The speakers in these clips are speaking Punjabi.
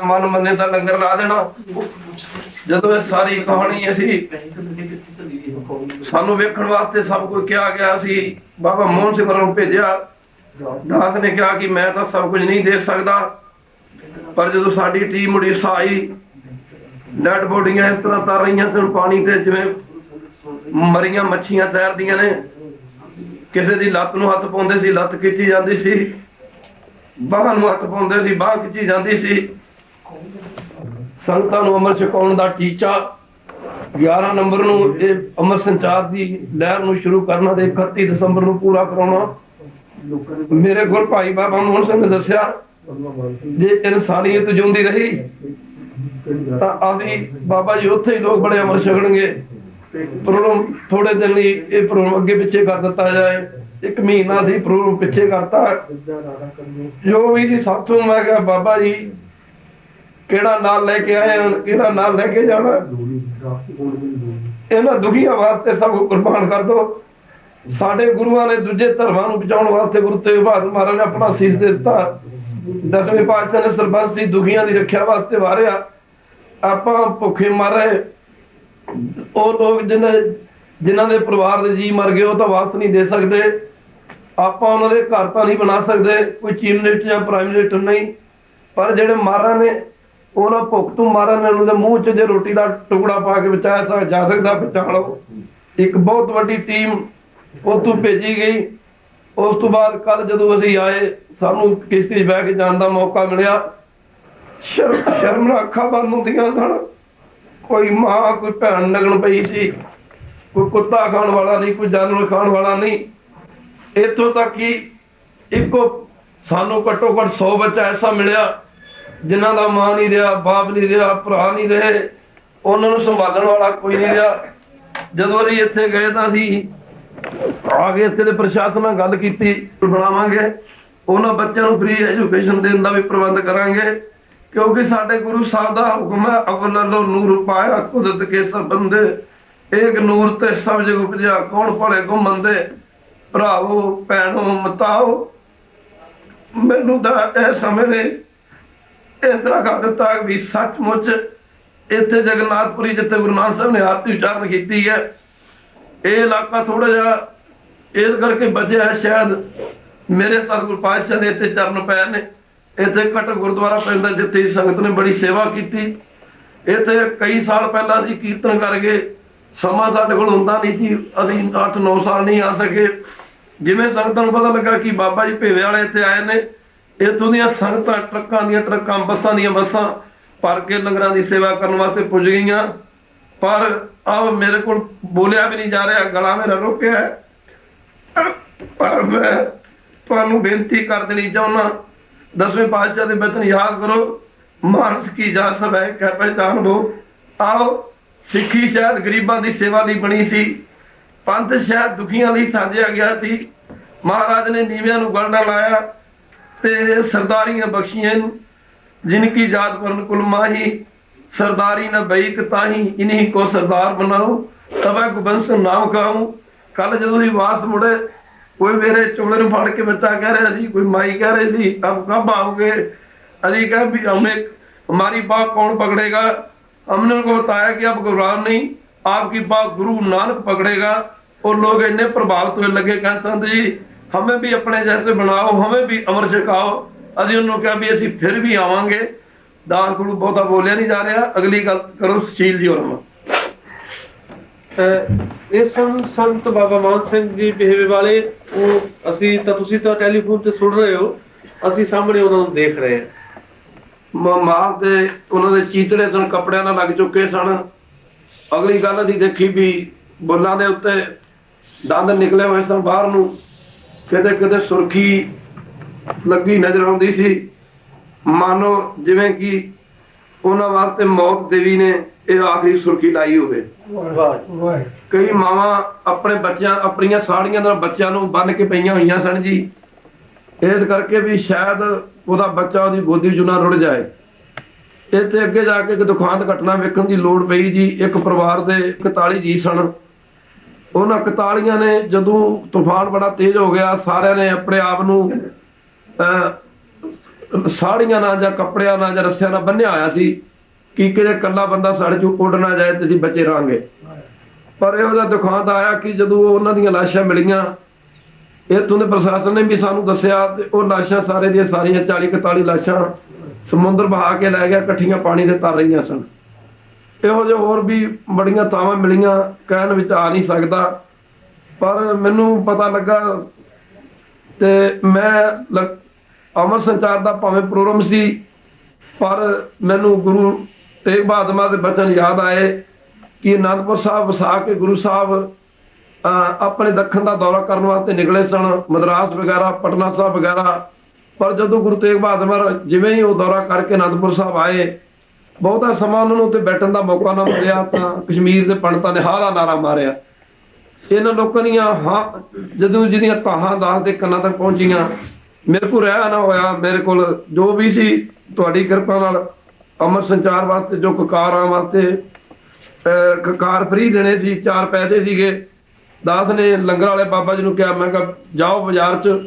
ਮਨ ਮੰਨੇ ਤਾਂ ਲੰਗਰ ਲਾ ਦੇਣਾ। ਜਦੋਂ ਇਹ ਸਾਰੀ ਕਹਾਣੀ ਅਸੀਂ ਸਾਨੂੰ ਵੇਖਣ ਵਾਸਤੇ ਸਭ ਕੁਝ ਕਿਹਾ ਗਿਆ ਸੀ, ਬਾਬਾ ਮੋਹਨ ਸਿੰਘ ਨੂੰ ਭੇਜਿਆ। ਦਾਸ ਨੇ ਕਿਹਾ ਕਿ ਮੈਂ ਤਾਂ ਸਭ ਕੁਝ ਨਹੀਂ ਦੇ ਸਕਦਾ, ਪਰ ਜਦੋਂ ਸਾਡੀ ਟੀਮ ਉੜੀਸਾ ਆਈ ਡੈਡ ਬੋਡੀਆਂ ਇਸ ਤਰ੍ਹਾਂ ਤਰ ਰਹੀਆਂ ਸਨ ਪਾਣੀ ਤੇ ਜਿਵੇਂ ਮਰੀਆਂ ਮੱਛੀਆਂ ਤੈਰਦੀਆਂ ਨੇ, ਕਿਸੇ ਦੀ ਲੱਤ ਨੂੰ ਹੱਥ ਪਾਉਂਦੇ ਸੀ, ਲੱਤ ਖਿੱਚੀ ਜਾਂਦੀ ਸੀ, ਬਾਹਾਂ ਨੂੰ ਹੱਥ ਪਾਉਂਦੇ ਸੀ, ਬਾਹ ਖਿੱਚੀ ਜਾਂਦੀ ਸੀ। ਸੰਗਤਾਂ ਨੂੰ ਅਮਰ ਛਕਾਉਣ ਦਾ ਟੀਚਾ। 11 ਨੰਬਰ ਨੂੰ ਇਹ ਅਮਰ ਸੰਚਾਰ ਦੀ ਲਹਿਰ ਨੂੰ ਸ਼ੁਰੂ ਕਰਨਾ ਤੇ 31 ਦਸੰਬਰ ਨੂੰ ਪੂਰਾ ਕਰਾਉਣਾ। ਮੇਰੇ ਗੁਰ ਭਾਈ ਬਾਬਾ ਮੋਹਨ ਸਿੰਘ ਨੇ ਦੱਸਿਆ, ਜੇ ਇਨਸਾਨੀਅਤ ਜਿਉਂਦੀ ਰਹੀ, ਤਾਂ ਆਦੀ ਬਾਬਾ ਜੀ ਉੱਥੇ ਹੀ ਲੋਕ ਬੜੇ ਅਮਰ ਛਕਣਗੇ। ਪ੍ਰੋਗਰਾਮ ਥੋੜੇ ਦਿਨ ਲਈ ਇਹ ਪ੍ਰੋਗਰਾਮ ਅੱਗੇ ਪਿੱਛੇ ਕਰ ਦਿੱਤਾ ਜਾਏ। ਇੱਕ ਮਹੀਨਾ ਦੀ ਪ੍ਰੋਗਰਾਮ ਪਿੱਛੇ ਕਰਤਾ। ਜੋ ਵੀ ਸਾਥੋਂ ਮੈਂ ਕਿਹਾ, ਬਾਬਾ ਜੀ ਕਿਹੜਾ ਨਾਲ ਲੈ ਕੇ ਆਏ ਹਨ, ਕਿਹੜਾ ਨਾਲ ਲੈ ਕੇ ਜਾਣਾ? ਇਹਨਾਂ ਦੁਖੀਆਂ ਵਾਸਤੇ ਸਭ ਕੁਰਬਾਨ ਕਰ ਦੋ ਸਾਡੇ ਗੁਰੂਆਂ ਨੇ ਦੂਜੇ ਧਰਮਾਂ ਨੂੰ ਬਚਾਉਣ ਵਾਸਤੇ ਗੁਰੂ ਤੇਗ ਬਹਾਦਰ ਮਹਾਰਾਜ ਨੇ ਆਪਣਾ ਸੀਸ ਦੇ ਦਿੱਤਾ। ਦਸਵੇਂ ਪਾਤਸ਼ਾਹ ਨੇ ਸਰਬੰਸ ਦੀ ਦੁਖੀਆਂ ਦੀ ਰੱਖਿਆ ਵਾਸਤੇ ਵਾਰਿਆ। ਆਪਾਂ ਭੁੱਖੇ ਮਰ ਰਹੇ। ਉਹ ਲੋਕ ਜਿਨ੍ਹਾਂ ਜਿਨ੍ਹਾਂ ਦੇ ਪਰਿਵਾਰ ਦੇ ਜੀ ਮਰ ਗਏ, ਉਹ ਤਾਂ ਵਾਪਸ ਨਹੀਂ ਦੇ ਸਕਦੇ। ਆਪਾਂ ਉਹਨਾਂ ਦੇ ਘਰ ਤਾਂ ਨਹੀਂ ਬਣਾ ਸਕਦੇ, ਕੋਈ ਚੀਫ ਮਿਨਿਸਟਰ ਜਾਂ ਪ੍ਰਾਈਮ ਮਿਨਿਸਟਰ ਨਹੀਂ। ਪਰ ਜਿਹੜੇ ਮਾਰਾਂ ਨੇ ਉਹਨਾਂ ਭੁੱਖ ਤੋਂ ਮਾਰਾਂ ਨੇ ਦੇ ਮੂੰਹ 'ਚ ਜੇ ਰੋਟੀ ਦਾ ਟੁਕੜਾ ਪਾ ਕੇ ਬਚਾਇਆ ਸਾ ਜਾ ਸਕਦਾ ਬਚਾ ਇੱਕ ਬਹੁਤ ਵੱਡੀ ਟੀਮ ਉੱਥੋਂ ਭੇਜੀ ਗਈ। ਉਸ ਤੋਂ ਬਾਅਦ ਕੱਲ ਜਦੋਂ ਅਸੀਂ ਆਏ, ਸਾਨੂੰ ਕਿਸ਼ਤੀ 'ਚ ਬਹਿ ਕੇ ਜਾਣ ਦਾ ਮੌਕਾ ਮਿਲਿਆ। ਸ਼ਰਮ ਸ਼ਰਮ ਨਾਲ ਅੱਖਾਂ ਬੰਦ ਹੁੰਦੀਆਂ ਸਨ। ਕੋਈ ਮਾਂ, ਕੋਈ ਭੈਣ ਨਗਣ ਪਈ ਸੀ। ਕੋਈ ਕੁੱਤਾ ਖਾਣ ਵਾਲਾ ਨਹੀਂ, ਕੋਈ ਜਾਨਵਰ ਖਾਣ ਵਾਲਾ ਨਹੀਂ। ਇੱਥੋਂ ਤੱਕ ਕਿ ਇੱਕੋ ਸਾਨੂੰ ਘੱਟੋ ਘੱਟ 100 ਬੱਚਾ ਐਸਾ ਮਿਲਿਆ। ਜਿਨ੍ਹਾਂ ਦਾ ਮਾਂ ਨਹੀਂ ਰਿਹਾ, ਬਾਪ ਨਹੀਂ ਰਿਹਾ, ਭਰਾ ਨਹੀਂ ਰਹੇ, ਉਹਨਾਂ ਨੂੰ ਸੰਭਾਲਣ ਵਾਲਾ ਕੋਈ ਨਹੀਂ ਰਿਹਾ। ਜਦੋਂ ਅਸੀਂ ਇੱਥੇ ਗਏ ਤਾਂ ਅਸੀਂ ਆ ਕੇ ਇੱਥੇ ਦੇ ਪ੍ਰਸ਼ਾਸਨ ਨਾਲ ਗੱਲ ਕੀਤੀ ਬਣਾਵਾਂਗੇ ਉਹਨਾਂ ਬੱਚਿਆਂ ਨੂੰ ਫ੍ਰੀ ਐਜੂਕੇਸ਼ਨ ਦੇਣ ਦਾ ਵੀ ਪ੍ਰਬੰਧ ਕਰਾਂਗੇ। ਕਿਉਂਕਿ ਸਾਡੇ ਗੁਰੂ ਸਾਹਿਬ ਦਾ ਹੁਕਮ ਹੈ ਅਵਲਲੋ ਨੂਰ ਪਾਇਆ ਕੁਦਰਤ ਕੇ ਸੰਬੰਧ। ਏਕ ਨੂਰ ਤੇ ਸਭ ਜਗ ਉਪਜਿਆ, ਕੌਣ ਭਲੇ ਕੋ ਮੰਦੇ ਭਰਾਵੋ, ਭੈਣੋ, ਮਤਾਓ, ਮੈਨੂੰ ਤਾਂ ਇਹ ਸਮੇਂ ਨੇ ਇਸ ਤਰ੍ਹਾਂ ਕਰ ਦਿੱਤਾ ਵੀ ਸੱਚਮੁੱਚ ਇੱਥੇ ਜਗਨਨਾਥਪੁਰੀ ਜਿੱਥੇ ਗੁਰੂ ਨਾਨਕ ਸਾਹਿਬ ਨੇ ਆਰਤੀ ਉਚਾਰਨ ਕੀਤੀ ਹੈ, ਇਹ ਇਲਾਕਾ ਥੋੜਾ ਜਿਹਾ ਇਸ ਕਰਕੇ ਬਚਿਆ ਹੈ, ਸ਼ਾਇਦ ਮੇਰੇ ਸਤਿਗੁਰ ਪਾਤਸ਼ਾਹ ਦੇ ਇੱਥੇ ਚਰਨ ਪਏ ਨੇ, ਇੱਥੇ ਕਟ ਗੁਰਦੁਆਰਾ ਪੈਂਦਾ ਜਿੱਥੇ ਸੰਗਤ ਨੇ ਬੜੀ ਸੇਵਾ ਕੀਤੀ। ਇੱਥੇ ਕਈ ਸਾਲ ਪਹਿਲਾਂ ਅਸੀਂ ਕੀਰਤਨ ਕਰ ਗਏ ਸਮਾਂ ਸਾਡੇ ਕੋਲ ਹੁੰਦਾ ਨਹੀਂ ਸੀ, ਅਸੀਂ 8-9 ਸਾਲ ਨਹੀਂ ਆ ਸਕੇ। ਜਿਵੇਂ ਸੰਗਤਾਂ ਨੂੰ ਪਤਾ ਲੱਗਾ ਕਿ ਬਾਬਾ ਜੀ ਭੇਵੇ ਵਾਲੇ ਇੱਥੇ ਆਏ ਨੇ ਇਥੋਂ ਦੀਆਂ ਸੰਗਤਾਂ ਟਰੱਕਾਂ ਦੀਆਂ ਟਰੱਕਾਂ, ਬੱਸਾਂ ਦੀਆਂ ਬੱਸਾਂ ਭਰ ਕੇ ਲੰਗਰਾਂ ਦੀ ਸੇਵਾ ਕਰਨ ਵਾਸਤੇ ਪੁੱਜ ਗਈਆਂ। ਪਰ ਆਹ ਮੇਰੇ ਕੋਲ ਬੋਲਿਆ ਵੀ ਨਹੀਂ ਜਾ ਰਿਹਾ, ਗਲਾ ਮੇਰਾ ਰੁਕਿਆ ਪਰ ਮੈਂ ਤੁਹਾਨੂੰ ਬੇਨਤੀ ਕਰ ਦੇਣੀ ਚਾਹੁੰਦਾ, ਦਸਵੇਂ ਪਾਤਸ਼ਾਹ ਦੇ ਬਚਨ ਯਾਦ ਕਰੋ, ਮਾਨਸ ਕੀ ਜਾ ਸਭ ਹੈ ਕਹਿ ਪਹਿਚਾਨ ਬੋ। ਆਓ, ਸਿੱਖੀ ਸ਼ਾਇਦ ਗਰੀਬਾਂ ਦੀ ਸੇਵਾ ਲਈ ਬਣੀ ਸੀ, ਪੰਥ ਸ਼ਾਇਦ ਦੁਖੀਆਂ ਲਈ ਸਾਜਿਆ ਗਿਆ ਸੀ। ਮਹਾਰਾਜ ਨੇ ਨੀਵਿਆਂ ਨੂੰ ਗਲ ਲਾਇਆ। ਤੇ ਸਰਦਾਰੀਆਂ ਬਖਸ਼ੀਆਂ ਜਿਨ ਕੀ ਜਾਤ ਪਰਨ ਕੁਲ ਮਾਹੀ ਸਰਦਾਰੀ ਨ ਬਈਕ ਤਾਹੀ ਇਨਹੀ ਕੋ ਸਰਦਾਰ ਬਣਾਓ ਤਬੈ ਗੁਬੰਸ ਨਾਮ ਕਹਾਉ ਕੱਲ ਜਦੋਂ ਹੀ ਵਾਸ ਮੁੜੇ ਕੋਈ ਮੇਰੇ ਚੋਲੇ ਨੂੰ ਫੜ ਕੇ ਬੱਚਾ ਕਹਿ ਰਿਹਾ ਸੀ ਕੋਈ ਮਾਈ ਕਹਿ ਰਹੀ ਸੀ ਅਬ ਕਬ आओगे अली कहा भी हमें हमारी बात कौन पकड़ेगा हमने उनको बताया कि अब घबराओ नहीं आपकी बात गुरु नानक पकड़ेगा और लोग इतने प्रभावित हुए लगे कहते संत जी ਹਮੇ ਵੀ ਆਪਣੇ ਜੈਸੇ ਬਣਾਓ ਹਮੇ ਵੀ ਅਮਰ ਛਕਾਓ। ਅਸੀਂ ਉਹਨੂੰ ਕਿਹਾ ਵੀ ਅਸੀਂ ਫਿਰ ਵੀ ਆਵਾਂਗੇ। ਦਾਲ ਕੋਲ ਬਹੁਤਾ ਬੋਲਿਆ ਨਹੀਂ ਜਾ ਰਿਹਾ। ਅਗਲੀ ਗੱਲ ਕਰੋ ਸੁਸ਼ੀਲ ਜੀ ਹੋਰਾਂ ਇਹ ਸੰ ਸੰਤ ਬਾਬਾ ਮਾਨ ਸਿੰਘ ਜੀ ਬਿਹੇਵੇ ਵਾਲੇ ਉਹ ਅਸੀਂ ਤਾਂ ਤੁਸੀਂ ਤਾਂ ਟੈਲੀਫੋਨ ਤੇ ਸੁਣ ਰਹੇ ਹੋ। ਅਸੀਂ ਸਾਹਮਣੇ ਉਹਨਾਂ ਨੂੰ ਦੇਖ ਰਹੇ ਹਾਂ। ਮਾਂ ਦੇ ਉਹਨਾਂ ਦੇ ਚੀਚੜੇ ਸਨ ਕੱਪੜਿਆਂ ਨਾਲ ਲੱਗ ਚੁੱਕੇ ਸਨ। ਅਗਲੀ ਗੱਲ ਅਸੀਂ ਦੇਖੀ ਵੀ ਬੁੱਲਾਂ ਦੇ ਉੱਤੇ ਦੰਦ ਨਿਕਲੇ ਹੋਏ ਸਨ ਬਾਹਰ ਨੂੰ। ਕਿਤੇ ਕਿਤੇ ਸੁਰਖੀ ਲੱਗੀ ਨਜ਼ਰ ਆਉਂਦੀ ਸੀ। ਮਾਨੋ ਜਿਵੇਂ ਕਿ ਉਹਨਾਂ ਵਾਸਤੇ ਮੌਤ ਦੇਵੀ ਨੇ ਇਹ ਆਖਰੀ ਸੁਰਖੀ ਲਾਈ ਹੋਵੇ। ਕਈ ਮਾਵਾਂ ਆਪਣੇ ਬੱਚਿਆਂ, ਆਪਣੀਆਂ ਸਾੜੀਆਂ ਨਾਲ ਬੱਚਿਆਂ ਨੂੰ ਬੰਨ ਕੇ ਪਈਆਂ ਹੋਈਆਂ ਸਨ ਜੀ। ਇਸ ਕਰਕੇ ਵੀ ਸ਼ਾਇਦ ਉਹਦਾ ਬੱਚਾ ਉਹਦੀ ਗੋਦੀ ਚੋਂ ਨਾ ਰੁੜ ਜਾਏ। ਇੱਥੇ ਅੱਗੇ ਜਾ ਕੇ ਇੱਕ ਦੁਖਾਂਤ ਘਟਨਾ ਵੇਖਣ ਦੀ ਲੋੜ ਪਈ ਜੀ। ਇੱਕ ਪਰਿਵਾਰ ਦੇ 41 ਜੀ ਸਨ। ਉਹਨਾਂ 41 ਨੇ ਜਦੋਂ ਤੂਫਾਨ ਬੜਾ ਤੇਜ਼ ਹੋ ਗਿਆ ਸਾਰਿਆਂ ਨੇ ਆਪਣੇ ਆਪ ਨੂੰ ਅਹ, ਸਾੜੀਆਂ ਨਾਲ ਜਾਂ ਕੱਪੜਿਆਂ ਨਾਲ ਜਾਂ ਰੱਸਿਆਂ ਨਾਲ ਬੰਨਿਆ ਹੋਇਆ ਸੀ ਕਿ ਕਿਤੇ ਕੱਲਾ ਬੰਦਾ ਸਾਡੇ ਚੋਂ ਉੱਡ ਨਾ ਜਾਏ ਤੇ ਅਸੀਂ ਬਚੇ ਰਹਾਂਗੇ। ਪਰ ਇਹੋ ਜਿਹਾ ਦੁਖਾਂਤ ਆਇਆ ਕਿ ਜਦੋਂ ਉਹਨਾਂ ਦੀਆਂ ਲਾਸ਼ਾਂ ਮਿਲੀਆਂ ਇੱਥੋਂ ਦੇ ਪ੍ਰਸ਼ਾਸਨ ਨੇ ਵੀ ਸਾਨੂੰ ਦੱਸਿਆ ਤੇ ਉਹ ਲਾਸ਼ਾਂ ਸਾਰੇ ਦੀਆਂ ਸਾਰੀਆਂ 40 41 ਲਾਸ਼ਾਂ ਸਮੁੰਦਰ ਬਹਾ ਕੇ ਲੈ ਗਿਆ ਇਕੱਠੀਆਂ ਪਾਣੀ ਦੇ ਤਰ ਰਹੀਆਂ ਸਨ। ਇਹੋ ਜਿਹੇ ਹੋਰ ਵੀ ਬੜੀਆਂ ਥਾਵਾਂ ਮਿਲੀਆਂ, ਕਹਿਣ ਵਿੱਚ ਆ ਨਹੀਂ ਸਕਦਾ। ਪਰ ਮੈਨੂੰ ਪਤਾ ਲੱਗਾ ਤੇ ਮੈਂ ਲ- ਅਮਰ ਸੰਚਾਰ ਦਾ ਭਾਵੇਂ ਪ੍ਰੋਗਰਾਮ ਸੀ, ਪਰ ਮੈਨੂੰ ਗੁਰੂ ਤੇਗ ਬਹਾਦਰ ਮਹਾਰਾਜ ਦੇ ਬਚਨ ਯਾਦ ਆਏ ਕਿ ਅਨੰਦਪੁਰ ਸਾਹਿਬ ਵਸਾ ਕੇ ਗੁਰੂ ਸਾਹਿਬ ਆਪਣੇ ਦੱਖਣ ਦਾ ਦੌਰਾ ਕਰਨ ਵਾਸਤੇ ਨਿਕਲੇ ਸਨ, ਮਦਰਾਸ ਵਗੈਰਾ, ਪਟਨਾ ਸਾਹਿਬ ਵਗੈਰਾ। ਪਰ ਜਦੋਂ ਗੁਰੂ ਤੇਗ ਬਹਾਦਰ ਜਿਵੇਂ ਹੀ ਉਹ ਦੌਰਾ ਕਰਕੇ ਅਨੰਦਪੁਰ ਸਾਹਿਬ ਆਏ ਬਹੁਤਾ ਸਮਾਂ ਉਹਨਾਂ ਨੂੰ ਉੱਥੇ ਬੈਠਣ ਦਾ ਮੌਕਾ ਨਾ ਮਿਲਿਆ ਤਾਂ ਕਸ਼ਮੀਰ ਦੇ ਪੰਡਤਾਂ ਨੇ ਹਾਰਾ ਨਾਰਾ ਮਾਰਿਆ। ਇਹਨਾਂ ਲੋਕਾਂ ਦੀਆਂ ਹਾਂ ਜਦੋਂ ਜਿਹਦੀਆਂ ਤਾਹਾਂ ਦਾਸ ਦੇ ਕੰਨਾਂ ਤੱਕ ਪਹੁੰਚੀਆਂ ਮੇਰੇ ਕੋਲ ਰਹਿ ਨਾ ਹੋਇਆ ਮੇਰੇ ਕੋਲ ਜੋ ਵੀ ਸੀ ਤੁਹਾਡੀ ਕਿਰਪਾ ਨਾਲ ਅਮਰ ਸੰਚਾਰ ਵਾਸਤੇ ਜੋ ਕਕਾਰਾਂ ਵਾਸਤੇ ਅਹ, ਕਕਾਰ ਫਰੀ ਦੇਣੇ ਸੀ ਚਾਰ ਪੈਸੇ ਸੀਗੇ ਦਾਸ ਨੇ ਲੰਗਰ ਵਾਲੇ ਬਾਬਾ ਜੀ ਨੂੰ ਕਿਹਾ ਮੈਂ ਕਿਹਾ ਜਾਓ ਬਾਜ਼ਾਰ 'ਚ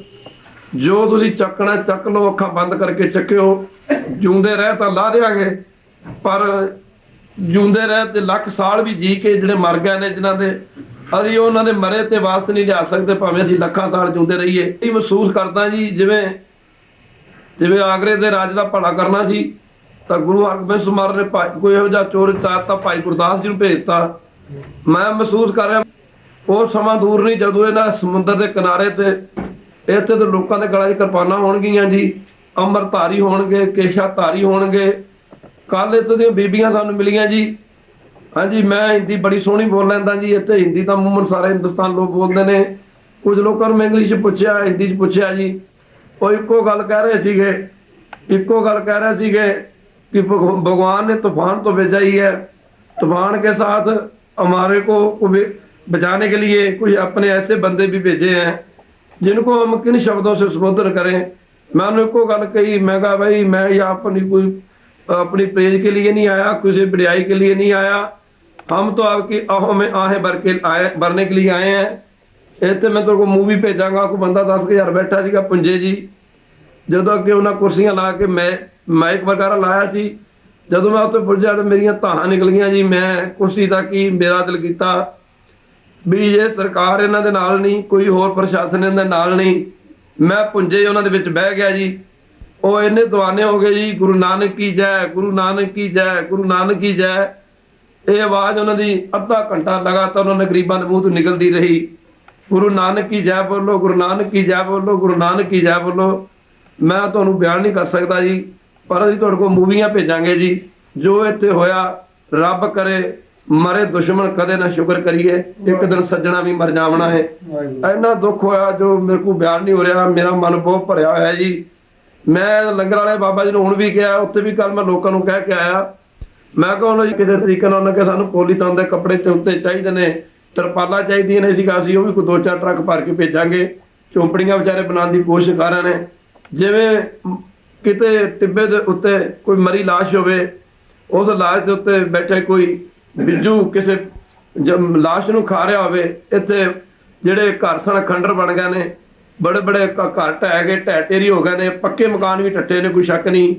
ਜੋ ਤੁਸੀਂ ਚੱਕਣਾ ਚੱਕ ਲਓ ਅੱਖਾਂ ਬੰਦ ਕਰਕੇ ਚੱਕਿਓ ਜਿਉਂਦੇ ਰਹਿ ਤਾਂ ਲਾ ਦੇਾਂਗੇ ਪਰ ਜੂੰਦੇ ਰਹਿ ਤੇ ਲੱਖ ਸਾਲ ਵੀ ਜੀ ਕੇ ਜਿਹੜੇ ਮਰ ਗਏ ਨੇ, ਜਿਨ੍ਹਾਂ ਦੇ ਅਸੀਂ ਉਹਨਾਂ ਦੇ ਮਰੇ ਤੇ ਵਾਪਸ ਨਹੀਂ ਲਿਆ ਸਕਦੇ, ਭਾਵੇਂ ਅਸੀਂ ਲੱਖਾਂ ਸਾਲ ਜਿਉਂਦੇ ਰਹੀਏ। ਇਹ ਮਹਿਸੂਸ ਕਰਦਾ ਜੀ, ਜਿਵੇਂ ਜਿਵੇਂ ਆਗਰੇ ਦੇ ਰਾਜ ਦਾ ਭਲਾ ਕਰਨਾ ਸੀ, ਤਾਂ ਗੁਰੂ ਹਰਗੋਬਿੰਦ ਸਿੰਘ ਨੇ ਕੋਈ ਇਹੋ ਜਿਹਾ ਚੋਰ ਚਾਤਾ ਭਾਈ ਗੁਰਦਾਸ ਜੀ ਨੂੰ ਭੇਜਤਾ ਮੈਂ ਮਹਿਸੂਸ ਕਰ ਰਿਹਾ ਉਹ ਸਮਾਂ ਦੂਰ ਨਹੀਂ, ਜਦੋਂ ਇਹਨਾਂ ਸਮੁੰਦਰ ਦੇ ਕਿਨਾਰੇ ਤੇ ਇੱਥੇ ਤੇ ਲੋਕਾਂ ਦੇ ਗਲਾਂ 'ਚ ਕਿਰਪਾਨਾਂ ਹੋਣਗੀਆਂ ਜੀ ਅਮਰ ਧਾਰੀ ਹੋਣਗੇ ਕੇਸ਼ਾ ਧਾਰੀ ਹੋਣਗੇ ਕੱਲ ਇੱਥੇ ਦੀਆਂ ਬੀਬੀਆਂ ਸਾਨੂੰ ਮਿਲੀਆਂ ਜੀ ਹਾਂਜੀ ਮੈਂ ਹਿੰਦੀ ਬੜੀ ਸੋਹਣੀ ਬੋਲ ਲੈਂਦਾ ਜੀ ਇੱਥੇ ਹਿੰਦੀ ਤਾਂ ਮੂਮਨ ਸਾਰੇ ਹਿੰਦੁਸਤਾਨ ਲੋਕ ਬੋਲਦੇ ਨੇ ਕੁਝ ਲੋਕਾਂ ਨੂੰ ਮੈਂ ਇੰਗਲਿਸ਼ 'ਚ ਪੁੱਛਿਆ ਹਿੰਦੀ 'ਚ ਪੁੱਛਿਆ ਜੀ ਉਹ ਇੱਕੋ ਗੱਲ ਕਹਿ ਰਹੇ ਸੀਗੇ ਇੱਕੋ ਗੱਲ ਕਹਿ ਰਹੇ ਸੀਗੇ कि भगव- भगवान ने तूफान तो भेजा ही है तूफान के साथ हमारे को को भी बचाने के लिए कुछ अपने ऐसे बंदे भी भेजे हैं जिनको हम किन शब्दों से संबोधन करें मैं उन्हें को गल कही मैं कहा भाई मैं यहाँ अपनी कोई अपनी प्रेज के लिए नहीं आया किसी बढ़ाई के लिए नहीं आया हम तो आपकी आहों में आहें भर के आए भरने के लिए आए हैं ਇੱਥੇ ਮੈਂ ਤੁਹਾਡੇ ਕੋ ਮੂਵੀ ਭੇਜਾਂਗਾ ਕੋਈ ਬੰਦਾ 10000 ਬੈਠਾ ਸੀਗਾ ਪੁੰਜੇ ਜੀ ਜਦੋਂ ਅੱਗੇ ਉਹਨਾਂ ਕੁਰਸੀਆਂ ਲਾ ਕੇ ਮੈਂ ਮਾਈਕ ਵਗੈਰਾ ਲਾਇਆ ਸੀ ਜਦੋਂ ਮੈਂ ਉੱਥੇ ਪੁੱਜਿਆ ਤਾਂ ਮੇਰੀਆਂ ਧਾਹਾਂ ਨਿਕਲ ਗਈਆਂ ਜੀ ਮੈਂ ਕੁਰਸੀ ਦਾ ਕੀ ਮੇਰਾ ਦਿਲ ਕੀਤਾ ਵੀ ਇਹ ਸਰਕਾਰ ਇਹਨਾਂ ਦੇ ਨਾਲ ਨਹੀਂ ਕੋਈ ਹੋਰ ਪ੍ਰਸ਼ਾਸਨ ਇਹਨਾਂ ਦੇ ਨਾਲ ਨਹੀਂ ਮੈਂ ਪੁੰਜੇ ਉਹਨਾਂ ਦੇ ਵਿੱਚ ਬਹਿ ਗਿਆ ਜੀ ਉਹ ਇੰਨੇ ਦੀਵਾਨੇ ਹੋ ਗਏ ਜੀ ਗੁਰੂ ਨਾਨਕ ਕੀ ਜੈ ਗੁਰੂ ਨਾਨਕ ਕੀ ਜੈ ਗੁਰੂ ਨਾਨਕ ਕੀ ਜੈ। ਇਹ ਆਵਾਜ਼ ਉਹਨਾਂ ਦੀ ਅੱਧਾ ਘੰਟਾ ਲਗਾਤਾਰ ਉਹਨਾਂ ਦੇ ਗਰੀਬਾਂ ਦੇ ਮੂੰਹ ਤੋਂ ਨਿਕਲਦੀ ਰਹੀ। ਗੁਰੂ ਨਾਨਕ ਕੀ ਜੈ ਬੋਲੋ ਗੁਰੂ ਨਾਨਕ ਕੀ ਜੈ ਬੋਲੋ ਗੁਰੂ ਨਾਨਕ ਕੀ ਜੈ ਬੋਲੋ। ਮੈਂ ਤੁਹਾਨੂੰ ਬਿਆਨ ਨਹੀਂ ਕਰ ਸਕਦਾ ਜੀ ਪਰ ਅਸੀਂ ਤੁਹਾਡੇ ਕੋਲ ਮੂਵੀਆਂ ਭੇਜਾਂਗੇ ਜੀ। ਜੋ ਇੱਥੇ ਹੋਇਆ ਰੱਬ ਕਰੇ ਮਰੇ ਦੁਸ਼ਮਣ ਕਦੇ ਨਾ ਸ਼ੁਕਰ ਕਰੀਏ ਇੱਕ ਦਿਨ ਸੱਜਣਾ ਵੀ ਮਰ ਜਾਵਣਾ ਹੈ। ਇੰਨਾ ਦੁੱਖ ਹੋਇਆ ਜੋ ਮੇਰੇ ਕੋਲ ਬਿਆਨ ਨਹੀਂ ਹੋ ਰਿਹਾ ਮੇਰਾ ਮਨ ਬਹੁਤ ਭਰਿਆ ਹੋਇਆ ਹੈ ਜੀ। ਮੈਂ ਲੰਗਰ ਵਾਲੇ ਬਾਬਾ ਜੀ ਨੂੰ ਹੁਣ ਵੀ ਕਿਹਾ, ਉੱਥੇ ਵੀ ਕੱਲ ਮੈਂ ਲੋਕਾਂ ਨੂੰ ਕਹਿ ਕੇ ਆਇਆ। ਮੈਂ ਕਿਹਾ ਉਹਨਾਂ ਜੀ ਕਿਸੇ ਤਰੀਕੇ ਨਾਲ ਉਹਨਾਂ ਕਿ ਸਾਨੂੰ ਪੋਲੀਥੀਨ ਦੇ ਕੱਪੜੇ ਤੇ ਉੱਤੇ ਚਾਹੀਦੇ ਨੇ, ਤਰਪਾਲਾਂ ਚਾਹੀਦੀਆਂ ਨੇ ਸੀਗਾ ਅਸੀਂ ਉਹ ਵੀ ਕੋਈ ਦੋ ਚਾਰ ਟਰੱਕ ਭਰ ਕੇ ਭੇਜਾਂਗੇ। ਝੌਂਪੜੀਆਂ ਵਿਚਾਰੇ ਬਣਾਉਣ ਦੀ ਕੋਸ਼ਿਸ਼ ਕਰ ਰਹੇ ਨੇ। ਜਿਵੇਂ ਕਿਤੇ ਟਿੱਬੇ ਦੇ ਉੱਤੇ ਕੋਈ ਮਰੀ ਲਾਸ਼ ਹੋਵੇ, ਉਸ ਲਾਸ਼ ਦੇ ਉੱਤੇ ਬੈਠੇ ਕੋਈ ਬਿੱਜੂ ਕਿਸੇ ਲਾਸ਼ ਨੂੰ ਖਾ ਰਿਹਾ ਹੋਵੇ, ਇੱਥੇ ਜਿਹੜੇ ਘਰ ਸਨ ਖੰਡਰ ਬਣ ਗਏ ਨੇ ਬੜੇ ਬੜੇ ਘਰ ਢਹਿ ਗਏ, ਢਹਿ ਢੇਰੀ ਹੋ ਗਏ ਨੇ, ਪੱਕੇ ਮਕਾਨ ਵੀ ਟੱਟੇ ਨੇ, ਕੋਈ ਸ਼ੱਕ ਨਹੀਂ।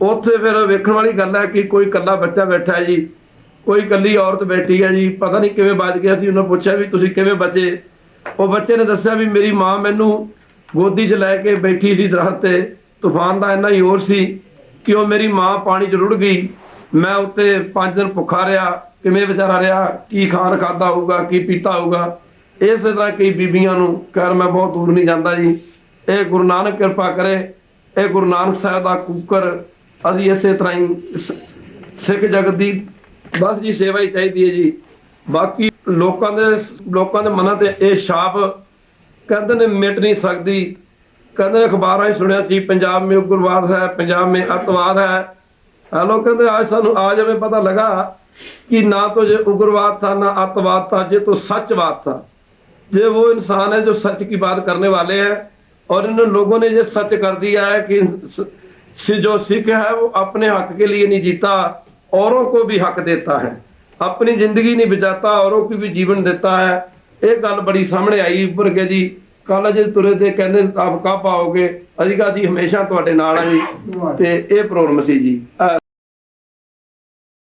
ਉੱਥੇ ਫਿਰ ਵੇਖਣ ਵਾਲੀ ਗੱਲ ਹੈ ਕਿ ਕੋਈ ਇਕੱਲਾ ਬੱਚਾ ਬੈਠਾ ਜੀ, ਕੋਈ ਕੱਲੀ ਔਰਤ ਬੈਠੀ ਹੈ ਜੀ, ਪਤਾ ਨਹੀਂ ਕਿਵੇਂ ਬਚ ਗਿਆ ਸੀ, ਉਹਨਾਂ ਪੁੱਛਿਆ ਵੀ ਤੁਸੀਂ ਕਿਵੇਂ ਬਚੇ? ਉਹ ਬੱਚੇ ਨੇ ਦੱਸਿਆ ਵੀ ਮੇਰੀ ਮਾਂ ਮੈਨੂੰ ਗੋਦੀ 'ਚ ਲੈ ਕੇ ਬੈਠੀ ਸੀ ਦਰਖਤ ਤੇ, ਤੂਫਾਨ ਦਾ ਇੰਨਾ ਹੀ ਹੋਰ ਸੀ ਕਿ ਉਹ ਮੇਰੀ ਮਾਂ ਪਾਣੀ 'ਚ ਰੁੜ ਗਈ। ਮੈਂ ਉੱਤੇ 5 ਦਿਨ ਭੁੱਖਾ ਰਿਹਾ, ਕਿਵੇਂ ਵਿਚਾਰਾ ਰਿਹਾ, ਕੀ ਖਾਣ ਖਾਦਾ ਹੋਊਗਾ, ਕੀ ਪੀਤਾ ਹੋਊਗਾ। ਇਸੇ ਤਰ੍ਹਾਂ ਕਈ ਬੀਬੀਆਂ ਨੂੰ ਕਰ ਮੈਂ ਬਹੁਤ ਦੂਰ ਨਹੀਂ ਜਾਂਦਾ ਜੀ। ਇਹ ਗੁਰੂ ਨਾਨਕ ਕਿਰਪਾ ਕਰੇ, ਇਹ ਗੁਰੂ ਨਾਨਕ ਸਾਹਿਬ ਦਾ ਕੂਕਰ, ਅਸੀਂ ਇਸੇ ਤਰ੍ਹਾਂ ਹੀ ਸਿੱਖ ਜਗਤ ਦੀ ਬਸ ਜੀ ਸੇਵਾ ਹੀ ਚਾਹੀਦੀ ਹੈ ਜੀ। ਬਾਕੀ ਲੋਕਾਂ ਦੇ ਲੋਕਾਂ ਦੇ ਮਨਾਂ ਤੇ ਇਹ ਛਾਪ ਕਹਿੰਦੇ ਨੇ ਮਿਟ ਨਹੀਂ ਸਕਦੀ। ਕਦੇ ਅਖਬਾਰਾਂ 'ਚ ਸੁਣਿਆ ਸੀ, ਪੰਜਾਬ ਮੇ ਉਗਰਵਾਦ ਹੈ, ਪੰਜਾਬ ਮੇ ਅਤਵਾਦ ਹੈ। ਆ ਲੋਕਾਂ ਦੇ ਅੱਜ ਸਾਨੂੰ ਆ ਜਾਵੇ, ਪਤਾ ਲਗਾ ਕਿ ਨਾ ਤੋ ਜੇ ਉਗਰਵਾਦ ਥਾ, ਨਾ ਅਤਵਾਦ ਥਾ, ਜੇ ਤੋ ਸੱਚਵਾਦ ਥਾ। ये वो इंसान है जो सच की बात करने वाले हैं और इन लोगों ने ये सच कर दिया है कि स- स- जो सिख है वो अपने हक के लिए नहीं जीता औरों को भी हक देता है अपनी जिंदगी नहीं बचाता औरों को भी जीवन देता है ਇਹ ਗੱਲ ਬੜੀ ਸਾਹਮਣੇ ਆਈ ਉੱਪਰ ਕੇ ਜੀ ਕੱਲ ਜੇ ਤੁਰੇ ਤੇ ਕਹਿੰਦੇ ਆਪ ਕਾ ਪਾਓਗੇ ਅਸੀਂ ਕਿਹਾ ਜੀ ਹਮੇਸ਼ਾ ਤੁਹਾਡੇ ਨਾਲ ਆ ਜੀ ਤੇ ਇਹ ਪ੍ਰੋਬਲਮ ਸੀ ਜੀ ਅਹ